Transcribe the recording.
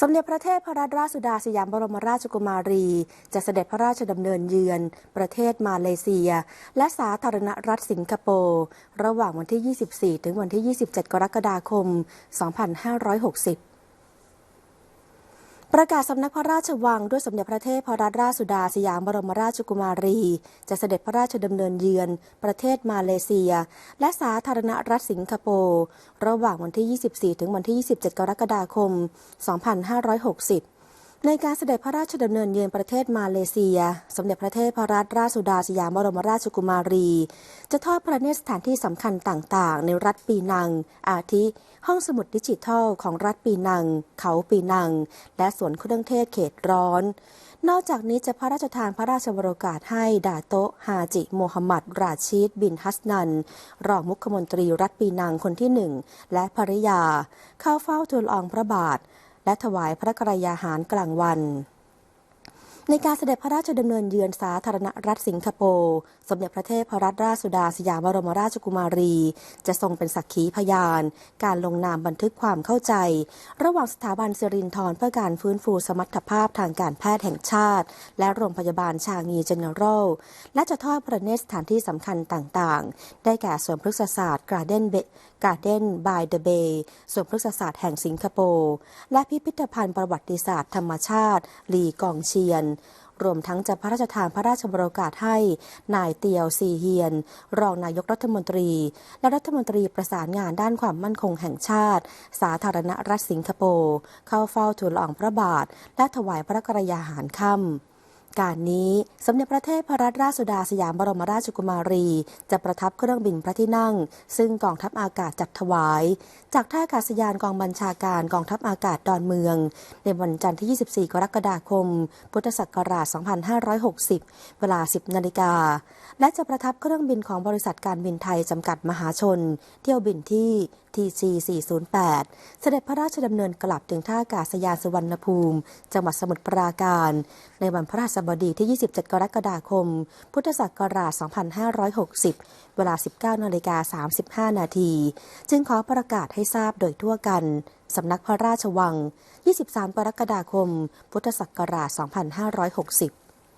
สมเด็จพระเทพพระราชสุดาสยามบรมราชกุมารี จะเสด็จพระราชดำเนินเยือน ประเทศมาเลเซีย และสาธารณรัฐสิงคโปร์ระหว่างวันที่ 24 ถึงวันที่ 27 กรกฎาคม 2560 ประกาศสำนักพระราชวังด้วยสมเด็จพระเทพพระราชสุดาสยามบรมราชกุมารี จะเสด็จพระราชดำเนินเยือน ประเทศมาเลเซีย และสาธารณรัฐสิงคโปร์ระหว่างวันที่ 24 ถึงวันที่ 27 กรกฎาคม 2560 ในการเสด็จพระราชดำเนินเยือนประเทศมาเลเซีย สมเด็จพระเทพรัตนราชสุดาสยามบรมราชกุมารี จะทอดพระเนตรสถานที่สำคัญต่างๆ ในรัฐปีนัง อาทิ ห้องสมุดดิจิทัลของรัฐปีนัง เขาปีนัง และสวนเครื่องเทศเขตร้อน นอกจากนี้จะพระราชทานพระราชวโรกาสให้ดาโตฮาจิโมฮัมหมัด ราชีดบินฮัสนัน รองมุขมนตรีรัฐปีนังคนที่หนึ่งและภริยา เข้าเฝ้าทูลอองพระบาท และถวายพระกรยาหารกลางวัน ในการเสด็จพระราชดำเนินเยือนสาธารณรัฐสิงคโปร์ สมเด็จพระเทพรัตนราชสุดาสยามบรมราชกุมารี จะทรงเป็นสักขีพยาน การลงนามบันทึกความเข้าใจ ระหว่างสถาบันสิรินทรเพื่อการฟื้นฟูสมรรถภาพทางการแพทย์แห่งชาติ และโรงพยาบาลชางีเจเนอรัลและจะทอดพระเนตรสถานที่สำคัญต่างๆ ได้แก่สวนพฤกษศาสตร์การ์เด้นเบการ์เด้นบายเดอะเบย์สวนพฤกษศาสตร์แห่งสิงคโปร์และพิพิธภัณฑ์ประวัติศาสตร์ธรรมชาติลีกองเชียนรวมทั้งจะพระราชทานพระราชบรโอกาสให้ นายเตียวซีเฮียน รองนายกรัฐมนตรี และรัฐมนตรีประสานงานด้านความมั่นคงแห่งชาติ สาธารณรัฐสิงคโปร์ เข้าเฝ้าทูลละอองพระบาท และถวายพระกรยาหารค่ำ การนี้สมเด็จพระเทพรัตนราชสุดาสยามบรมราชกุมารี จะประทับเครื่องบินพระที่นั่ง ซึ่งกองทัพอากาศจัดถวาย จากท่าอากาศยานกองบัญชาการกองทัพอากาศดอนเมือง ในวันจันทร์ที่ 24 กรกฎาคม พุทธศักราช 2560 เวลา 10 นาฬิกา และจะประทับเครื่องบินของบริษัทการบินไทยจำกัดมหาชน เที่ยวบินที่ TG 408 เสด็จพระราชดำเนินกลับถึงท่าอากาศยานสุวรรณภูมิ จังหวัดสมุทรปราการ ในวันพระราชบดีที่ 27 กรกฎาคม พุทธศักราช 2560 เวลา 19นาฬิกา35 นาที จึงขอประกาศให้ทราบโดยทั่วกัน สำนักพระราชวัง 23 กรกฎาคม พุทธศักราช 2560